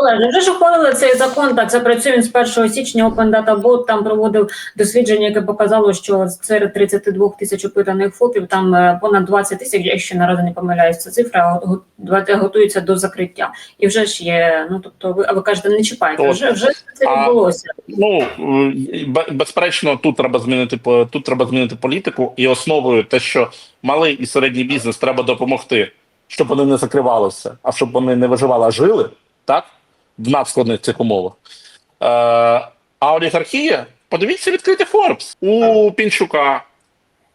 Олеже, вже ж ухвалили цей закон, так це працює він з 1 січня. Open Data Bot там проводив дослідження, яке показало, що серед 32 тисяч опитаних ФОПів там е, понад 20 тисяч, якщо наразі не помиляюсь, ця цифра го- го- готується до закриття. І вже ж є, ну тобто, ви, а ви кажете, не чіпайте, вже, вже це А- відбулося. Ну бе- безперечно, тут треба змінити тут треба змінити політику, і основою те, що малий і середній бізнес треба допомогти, щоб вони не закривалися, а щоб вони не виживали, а жили так надскладних цих умовах. Е, а олігархія, подивіться відкрити Форбс у Пінчука,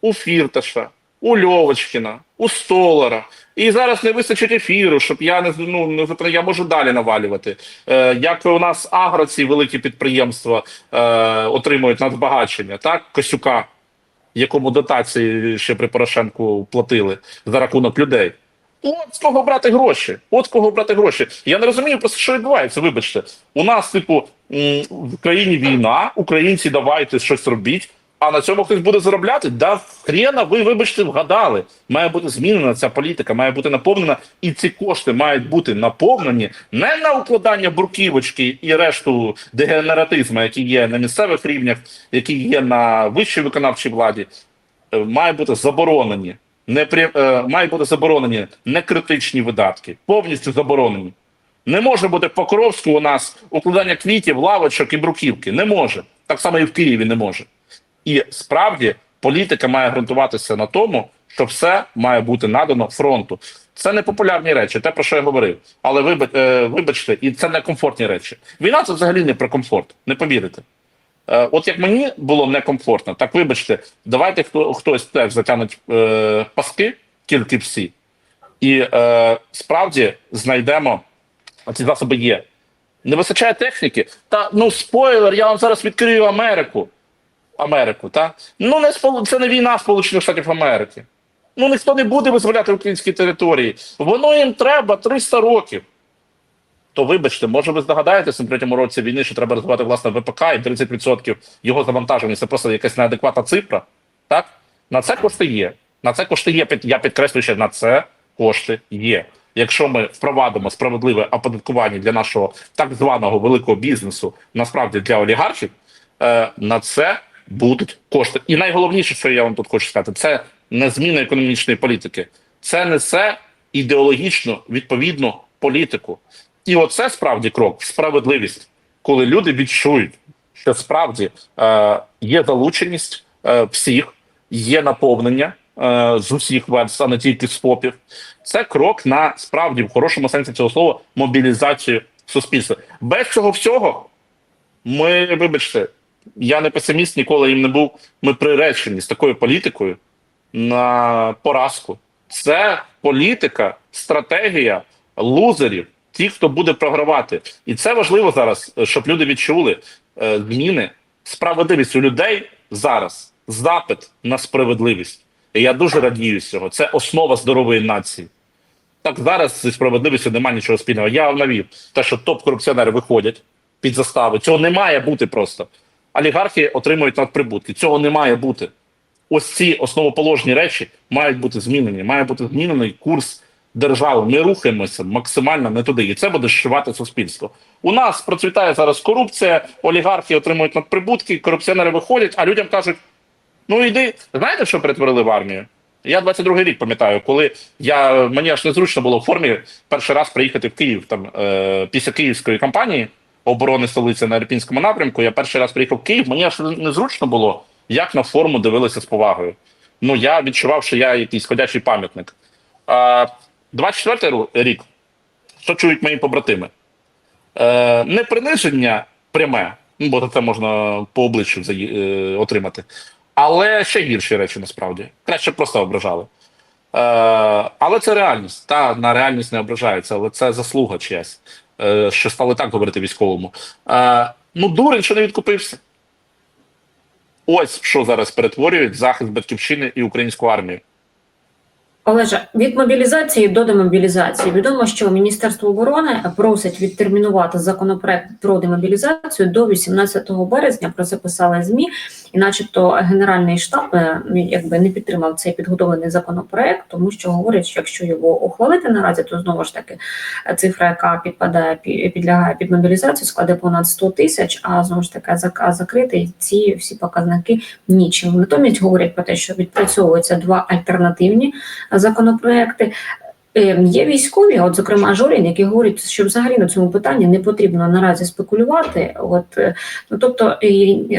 у Фірташа, у Льовочкіна, у Столара. І зараз не вистачить ефіру, щоб я не ну, я можу далі навалювати. Е, як у нас агро, ці великі підприємства е, отримують надбагачення, так? Косюка, якому дотації ще при Порошенку платили за рахунок людей. От з кого брати гроші. От з кого брати гроші. Я не розумію просто, що відбувається. Вибачте, у нас, типу, в країні війна, українці давайте щось робіть. А на цьому хтось буде заробляти? Да хрена, ви, вибачте, вгадали. Має бути змінена ця політика, має бути наповнена, і ці кошти мають бути наповнені не на укладання бурківочки і решту дегенератизму, які є на місцевих рівнях, які є на вищій виконавчій владі, е, має бути заборонені. Не при, е, має бути заборонені некритичні видатки, повністю заборонені. Не може бути Покровську у нас укладання квітів, лавочок і бруківки. Не може. Так само і в Києві не може. І справді політика має ґрунтуватися на тому, що все має бути надано фронту. Це не популярні речі, те про що я говорив. Але е, вибачте, і це не комфортні речі. Війна це взагалі не про комфорт, не повірите. Е, от як мені було некомфортно, так вибачте, давайте хто хтось теж затягнуть е, паски, тільки всі, і е, справді знайдемо ці засоби є. Не вистачає техніки. Та ну спойлер, я вам зараз відкрию Америку. Америку, та ну не це не війна Сполучених Штатів Америки. Ну ніхто не буде визволяти українські території. Воно їм треба 300 років. То вибачте, може ви здогадаєтеся на третьому році війни, що треба розвивати власне ВПК і 30% його завантаження. Це просто якась неадекватна цифра. Так? На це кошти є. На це кошти є. Я підкреслюю, що на це кошти є. Якщо ми впровадимо справедливе оподаткування для нашого так званого великого бізнесу, насправді для олігархів, е, на це будуть кошти. І найголовніше, що я вам тут хочу сказати, це не зміна економічної політики, це несе ідеологічну відповідну політику. І оце справді крок справедливість, коли люди відчують, що справді е, є залученість е, всіх, є наповнення е, з усіх верств, а не тільки з попів. Це крок на справді в хорошому сенсі цього слова мобілізацію суспільства. Без цього всього ми, вибачте, я не песиміст, ніколи їм не був. Ми приречені з такою політикою на поразку. Це політика, стратегія лузерів, ті, хто буде програвати. І це важливо зараз, е, щоб люди відчули е, зміни, справедливість у людей зараз. Запит на справедливість. І я дуже радію з цього. Це основа здорової нації. Так зараз зі справедливістю немає нічого спільного. Я навів те, що топ-корупціонери виходять під застави. Цього не має бути просто. Олігархи отримують надприбутки. Цього не має бути. Ось ці основоположні речі мають бути змінені. Має бути змінений курс держави. Ми рухаємося максимально не туди, і це буде зшивати суспільство. У нас процвітає зараз корупція, олігархи отримують надприбутки, корупціонери виходять, а людям кажуть: ну йди, знаєте, що перетворили в армію? Я 22-й рік пам'ятаю, коли я мені аж незручно було в формі перший раз приїхати в Київ там е, після київської кампанії оборони столиці на Ірпінському напрямку. Я перший раз приїхав в Київ. Мені аж незручно було, як на форму дивилися з повагою. Ну я відчував, що я якийсь ходячий пам'ятник. А 24-й рік, що чують мої побратими? Е, не приниження пряме, ну, бо це можна по обличчю е, отримати. Але ще гірші речі насправді. Краще просто ображали. Е, але це реальність. Та на реальність не ображаються, але це заслуга чиясь, е, що стали так говорити військовому. Е, ну, дурень, що не відкупився. Ось що зараз перетворюють захист батьківщини і українську армію. Олеже, від мобілізації до демобілізації відомо, що Міністерство оборони просить відтермінувати законопроект про демобілізацію до 18 березня. Про це писали змі. і, начебто, генеральний штаб е, якби не підтримав цей підготовлений законопроект, тому що говорять, що якщо його ухвалити наразі, то знову ж таки е, цифра, яка підпадає пі- підлягає під мобілізацію, складе понад 100 тисяч. А знову ж таки зак- закрити ці всі показники нічим. Натомість говорять про те, що відпрацьовуються два альтернативні законопроекти. Е, Є військові, от зокрема Жорін, які говорять, що взагалі на цьому питанні не потрібно наразі спекулювати. От е, ну тобто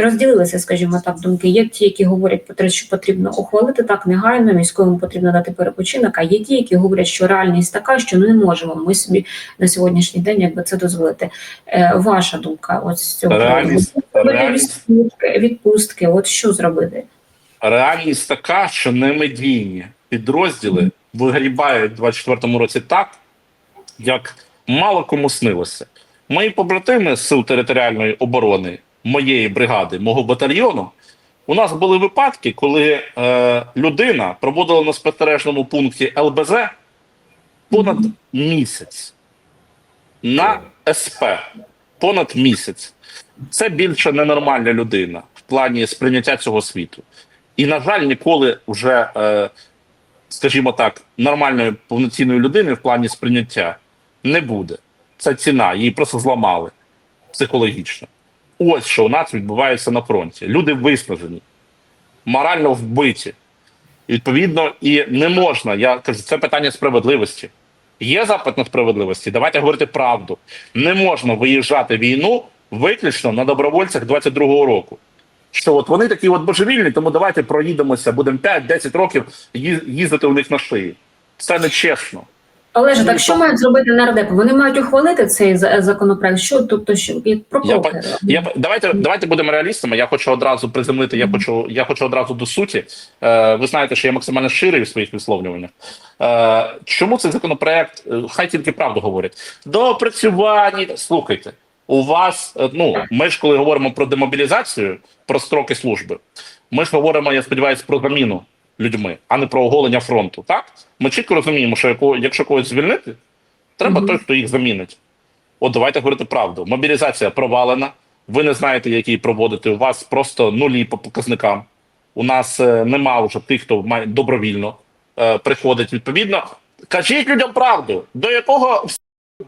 розділилися, скажімо так, думки. Є ті, які говорять про те, що потрібно ухвалити так негайно, військовим потрібно дати перепочинок. А є ті, які говорять, що реальність така, що ну не можемо ми собі на сьогоднішній день якби це дозволити. Е, ваша думка, з цього Реальність- реальність- відпустки, відпустки, от що зробити? Реальність така, що немедійні підрозділи вигрібають у 24-му році так, як мало кому снилося. Мої побратими з сил територіальної оборони моєї бригади, мого батальйону, у нас були випадки, коли е, людина проводила на спостережному пункті ЛБЗ понад місяць на СП понад місяць. Це більше ненормальна людина в плані сприйняття цього світу. І, на жаль, ніколи вже, е, скажімо так, нормальної повноцінної людини в плані сприйняття не буде. Це ціна, її просто зламали психологічно. Ось що у нас відбувається на фронті. Люди виснажені, морально вбиті. І, Відповідно, і не можна. Я кажу, це питання справедливості. Є запит на справедливості. Давайте говорити правду. Не можна виїжджати війну виключно на добровольцях 22-го року. Що от вони такі от божевільні, тому давайте проїдемося, будемо 5-10 років їздити у них на шиї. Це не чесно. Олеже, так Ну, що мають зробити нардепи? Вони мають ухвалити цей законопроект. Що тобто, що як Я, я давайте давайте будемо реалістами. Я хочу одразу приземлити. Я хочу, я хочу одразу до суті. Е, ви знаєте, що я максимально щирий в своїх висловлюваннях. Е, чому цей законопроект? е, Хай тільки правду говорять. Доопрацювані. Слухайте, у вас е, ну ми ж коли говоримо про демобілізацію, про строки служби, ми ж говоримо, я сподіваюся, про заміну людьми, а не про оголення фронту. Так ми чітко розуміємо, що якщо когось звільнити, треба Мгм. той, хто їх замінить. От давайте говорити правду. Мобілізація провалена. Ви не знаєте, як її проводити. У вас просто нулі по показникам. У нас е, нема вже тих, хто має добровільно е, приходить. Відповідно, кажіть людям правду, до якого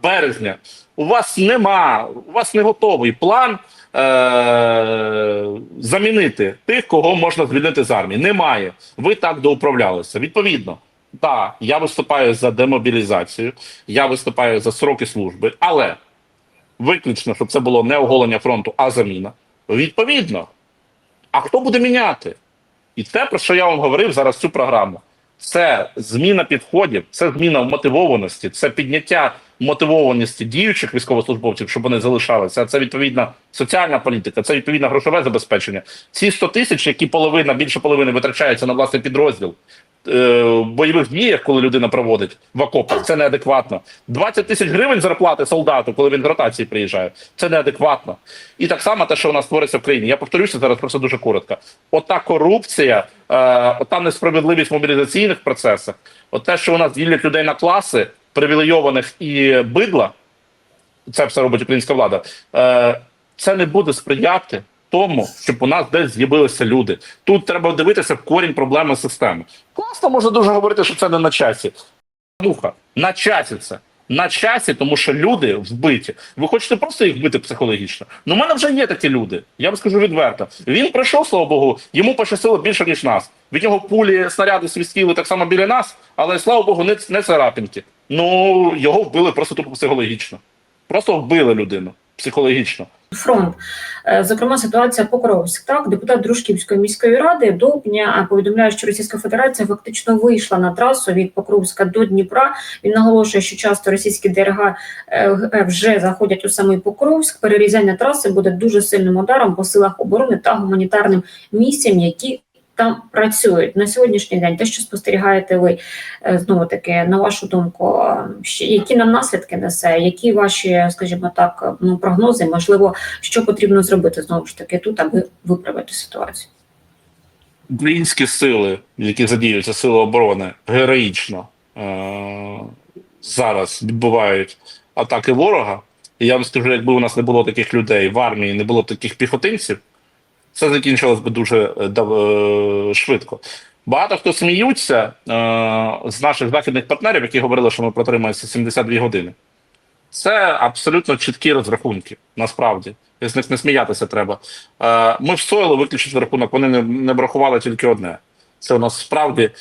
березня у вас нема, у вас не готовий план е- замінити тих, кого можна звільнити з армії. Немає. Ви так доуправлялися. Відповідно, так, я виступаю за демобілізацію, я виступаю за сроки служби, але виключно, щоб це було не оголення фронту, а заміна. Відповідно, а хто буде міняти? І те, про що я вам говорив зараз цю програму, це зміна підходів, це зміна мотивованості, це підняття мотивованості діючих військовослужбовців, щоб вони залишалися. Це відповідна соціальна політика, це відповідно грошове забезпечення. Ці 100 тисяч, які половина, більше половини витрачаються на власний підрозділ. е, бойових діях, коли людина проводить в окопах, це неадекватно. 20 тисяч гривень зарплати солдату, коли він з ротації приїжджає, це неадекватно. І так само те, що у нас твориться в країні. Я повторюся зараз просто дуже коротко. Ота корупція, е, ота несправедливість в мобілізаційних процесах, от те, що у нас ділять людей на класи привілейованих і бидла, це все робить українська влада. Е, це не буде сприяти тому, щоб у нас десь з'явилися люди. Тут треба дивитися в корінь проблеми системи. Класно можна дуже говорити, що це не на часі. Муха, на часі це. На часі, тому що люди вбиті. Ви хочете просто їх вбити психологічно? Ну, в мене вже є такі люди. Я вам скажу відверто. Він прийшов, слава Богу, йому пощастило більше, ніж нас. Від нього пулі, снаряди свістіли так само біля нас, але слава Богу, не, не царапинки. Ну, його вбили просто тупо психологічно. Просто вбили людину психологічно. фронт. Е, Зокрема, ситуація Покровськ. Так, депутат Дружківської міської ради Довбня повідомляє, що Російська Федерація фактично вийшла на трасу від Покровська до Дніпра. Він наголошує, що часто російські ДРГ е, е, вже заходять у самий Покровськ. Перерізання траси буде дуже сильним ударом по силах оборони та гуманітарним місіям, які там працюють на сьогоднішній день. Те, що спостерігаєте ви, е, знову таки, на вашу думку, які нам наслідки несе, які ваші, скажімо так, ну прогнози, можливо, що потрібно зробити знову ж таки тут, аби виправити ситуацію. Українські сили, які задіються сили оборони, героїчно е- зараз відбувають атаки ворога. І я вам скажу, якби у нас не було таких людей в армії, не було таких піхотинців, все закінчилось би дуже е, е, швидко. Багато хто сміються е, з наших західних партнерів, які говорили, що ми протримаємося 72 години. Це абсолютно чіткі розрахунки, насправді. З них не сміятися треба. Ми всоїли виключити рахунок, вони не, врахували тільки одне. Це у нас справді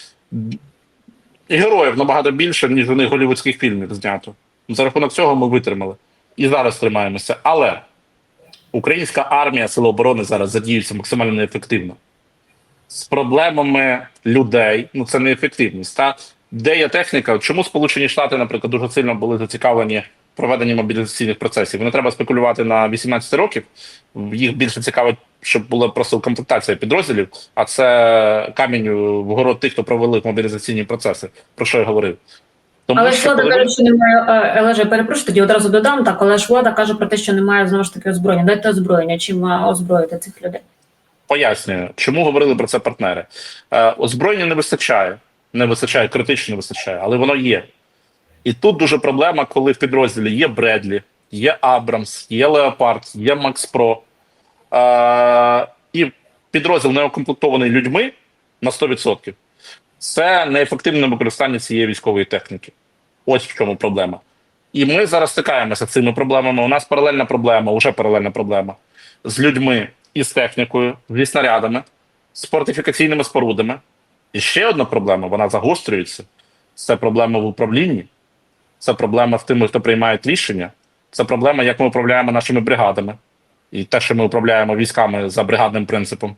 героїв набагато більше, ніж у них голівудських фільмів знято. За рахунок цього ми витримали. І зараз тримаємося. Але українська армія, сили оборони зараз задіються максимально неефективно. З проблемами людей, ну це неефективність. Та? Де є техніка? Чому Сполучені Штати, наприклад, дуже сильно були зацікавлені в проведенні мобілізаційних процесів? Не треба спекулювати на 18 років. Їх більше цікавить, щоб була просто комплектація підрозділів, а це камінь в город тих, хто провели мобілізаційні процеси, про що я говорив. Тому Але ж влада коли каже, що немає е, Ележе, перепрошую, тоді одразу додам так, але ж влада каже про те, що немає знову ж таки озброєння. Дайте озброєння, чим е, озброїти цих людей. Пояснюю, чому говорили про це партнери. Е, озброєння не вистачає, не вистачає, критично не вистачає, але воно є. І тут дуже проблема, коли в підрозділі є Бредлі, є Абрамс, є Леопард, є Макс Про. Е, і підрозділ не укомплектований людьми на 100%. Це неефективне використання цієї військової техніки. Ось в чому проблема. І ми зараз стикаємося з цими проблемами. У нас паралельна проблема, вже паралельна проблема з людьми і з технікою, зі снарядами, з фортифікаційними спорудами. І ще одна проблема, вона загострюється. Це проблема в управлінні, це проблема в тими, хто приймає рішення, це проблема, як ми управляємо нашими бригадами, і те, що ми управляємо військами за бригадним принципом.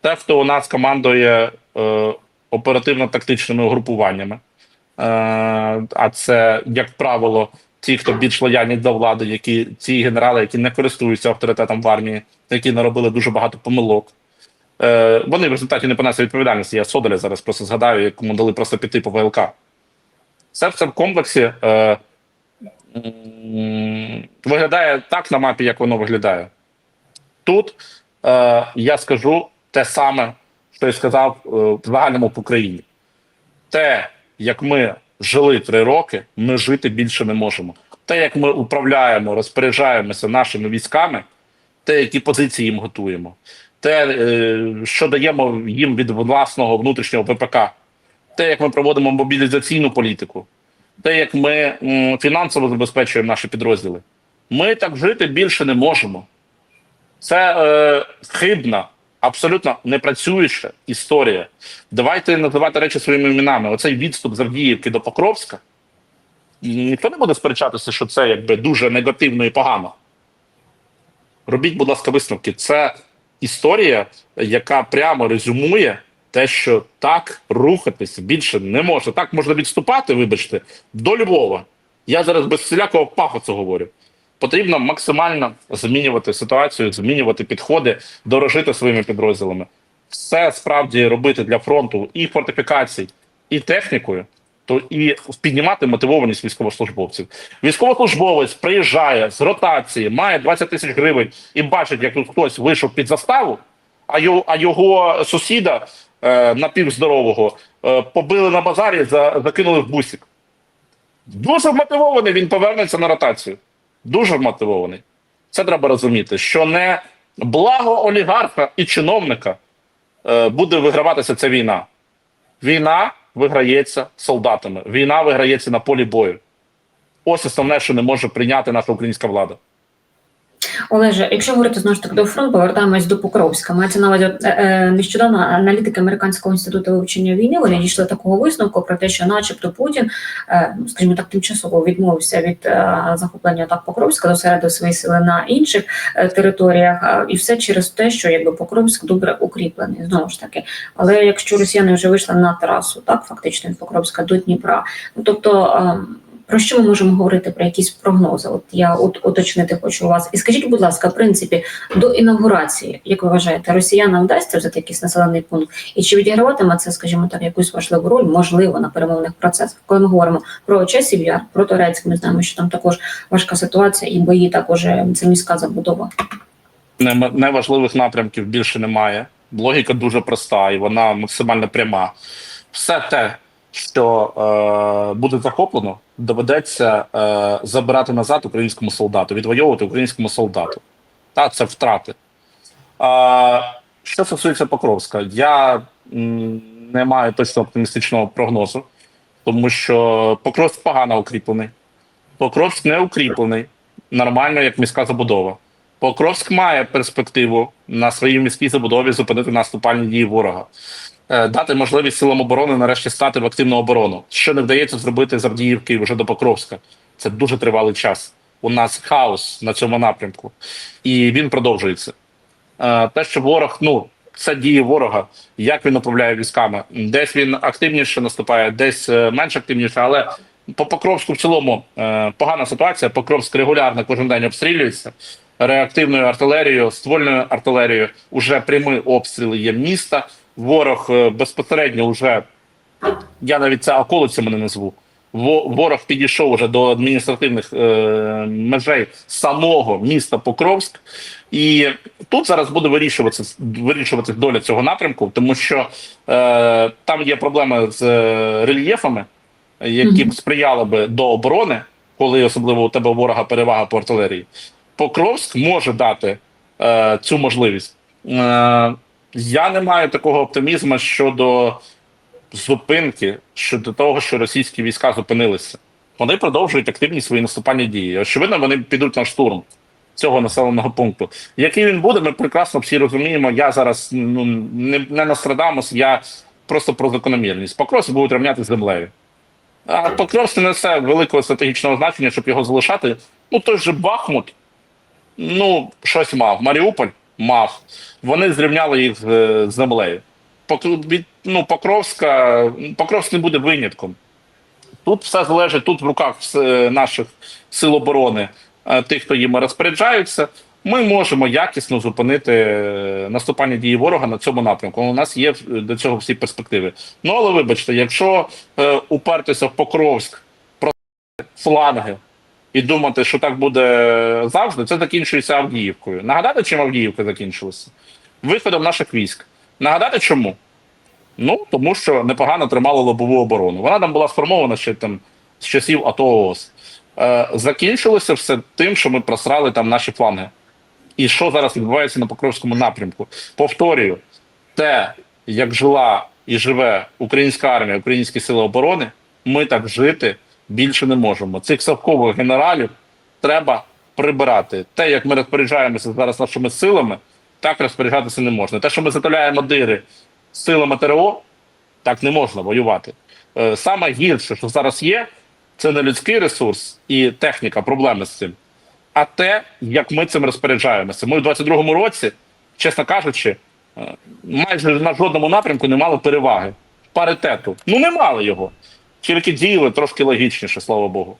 Те, хто у нас командує е, оперативно-тактичними угрупуваннями. Е, а це, як правило, ті, хто більш лояльні до влади, які ті генерали, які не користуються авторитетом в армії, які наробили дуже багато помилок. Е, вони в результаті не понесли відповідальності. Я Содоля зараз просто згадаю, якому дали просто піти по ВЛК. Все в комплексі е, виглядає так на мапі, як воно виглядає. Тут е, я скажу те саме, що сказав е, в загальному по країні. Те, як ми жили три роки, ми жити більше не можемо. Те, як ми управляємо, розпоряджаємося нашими військами, те, які позиції їм готуємо, те, е, що даємо їм від власного внутрішнього ВПК, те, як ми проводимо мобілізаційну політику, те, як ми фінансово забезпечуємо наші підрозділи. Ми так жити більше не можемо. Це е, хибна, абсолютно непрацююча історія. Давайте називати речі своїми іменами. Оцей відступ з Авдіївки до Покровська. Ніхто не буде сперечатися, що це якби дуже негативно і погано. Робіть, будь ласка, висновки. Це історія, яка прямо резюмує те, що так рухатись більше не можна. Так можна відступати, вибачте, до Львова. Я зараз без всілякого пафосу говорю. Потрібно максимально змінювати ситуацію, змінювати підходи, дорожити своїми підрозділами. Все справді робити для фронту і фортифікацій, і технікою, то і піднімати мотивованість військовослужбовців. Військовослужбовець приїжджає з ротації, має 20 тисяч гривень і бачить, як тут хтось вийшов під заставу, а його, а його сусіда е, напівздорового е, побили на базарі, за, закинули в бусик. Дуже вмотивований він повернеться на ротацію. Дуже вмотивований. Це треба розуміти, що не благо олігарха і чиновника е, буде виграватися ця війна. Війна виграється солдатами. Війна виграється на полі бою. Ось основне, що не може прийняти наша українська влада. Олеже, якщо говорити знову ж таки до фронту, повертаємось до Покровська. Мається на увазі е, е, нещодавно аналітики Американського інституту вивчення війни вони дійшли такого висновку про те, що, начебто, Путін, е, ну, скажімо так, тимчасово відмовився від захоплення так Покровська, зосередив свої сили на інших територіях, і все через те, що якби Покровськ добре укріплений. Знову ж таки, але якщо росіяни вже вийшли на трасу, так фактично від Покровська до Дніпра, ну тобто. Про що ми можемо говорити про якісь прогнози? От я от уточнити хочу у вас. І скажіть, будь ласка, в принципі, до інаугурації, як ви вважаєте, росіянам вдасться взяти якийсь населений пункт? І чи відіграватиме це, скажімо так, якусь важливу роль, можливо, на перемовних процесах? Коли ми говоримо про часів яр, про Турецьк, ми знаємо, що там також важка ситуація і бої також е, це міська забудова. Не- Неважливих напрямків більше немає. Логіка дуже проста і вона максимально пряма. Все те, що е, буде захоплено, доведеться е, забирати назад українському солдату, відвоювати українському солдату. Та це втрати. Е, Що стосується Покровська, я не маю точно оптимістичного прогнозу, тому що Покровськ погано укріплений. Покровськ не укріплений нормально, як міська забудова. Покровськ має перспективу на своїй міській забудові зупинити наступальні дії ворога, дати можливість силам оборони нарешті стати в активну оборону, що не вдається зробити з Авдіївки вже до Покровська. Це дуже тривалий час. У нас хаос на цьому напрямку, і він продовжується. Е, Те, що ворог, ну це дії ворога, як він управляє військами. Десь він активніше наступає, десь е, менш активніше, але по Покровську в цілому е, погана ситуація. Покровськ регулярно кожен день обстрілюється реактивною артилерією, ствольною артилерією. Уже прямі обстріли є міста. Ворог е, безпосередньо вже я навіть це околицями не назву. Ворог підійшов уже до адміністративних е, межей самого міста Покровськ, і тут зараз буде вирішуватися вирішуватися доля цього напрямку, тому що е, там є проблеми з е, рельєфами, які б сприяли би до оборони, коли особливо у тебе ворога перевага по артилерії. Покровськ може дати е, цю можливість. Е, я не маю такого оптимізму щодо зупинки, щодо того, що російські війська зупинилися. Вони продовжують активні свої наступальні дії. Очевидно, вони підуть на штурм цього населеного пункту. Який він буде, ми прекрасно всі розуміємо. Я зараз ну, не, не Нострадамус, я просто про закономірність. Покровськ будуть рівняти з землею. А Покровськ не несе великого стратегічного значення, щоб його залишати. Ну, той же Бахмут, ну, щось мав. Маріуполь мав. Вони зрівняли їх з, з землею. Від, ну, Покровська, Покровськ не буде винятком. Тут все залежить, тут в руках е, наших сил оборони, е, тих, хто їм розпоряджаються. Ми можемо якісно зупинити е, наступальні дії ворога на цьому напрямку. У нас є е, до цього всі перспективи. Ну але вибачте, якщо е, упертися в Покровськ, про фланги і думати, що так буде завжди, це закінчується Авдіївкою. Нагадати, чим Авдіївка закінчилася? Виходом наших військ. Нагадати чому? Ну, тому що непогано тримала лобову оборону. Вона там була сформована ще там з часів АТО ООС. Е, закінчилося все тим, що ми просрали там наші фланги. І що зараз відбувається на Покровському напрямку? Повторюю, те, як жила і живе українська армія, українські сили оборони, ми так жити більше не можемо. Цих совкових генералів треба прибирати. Те, як ми розпоряджаємося зараз нашими силами, так розпоряджатися не можна. Те, що ми затуляємо дири силами ТРО, так не можна воювати. Е, Саме гірше, що зараз є, це не людський ресурс і техніка, проблеми з цим, а те, як ми цим розпоряджаємося. Ми в 22-му році, чесно кажучи, е, майже на жодному напрямку не мали переваги. Паритету. Ну не мали його. Тільки діяли трошки логічніше, слава Богу.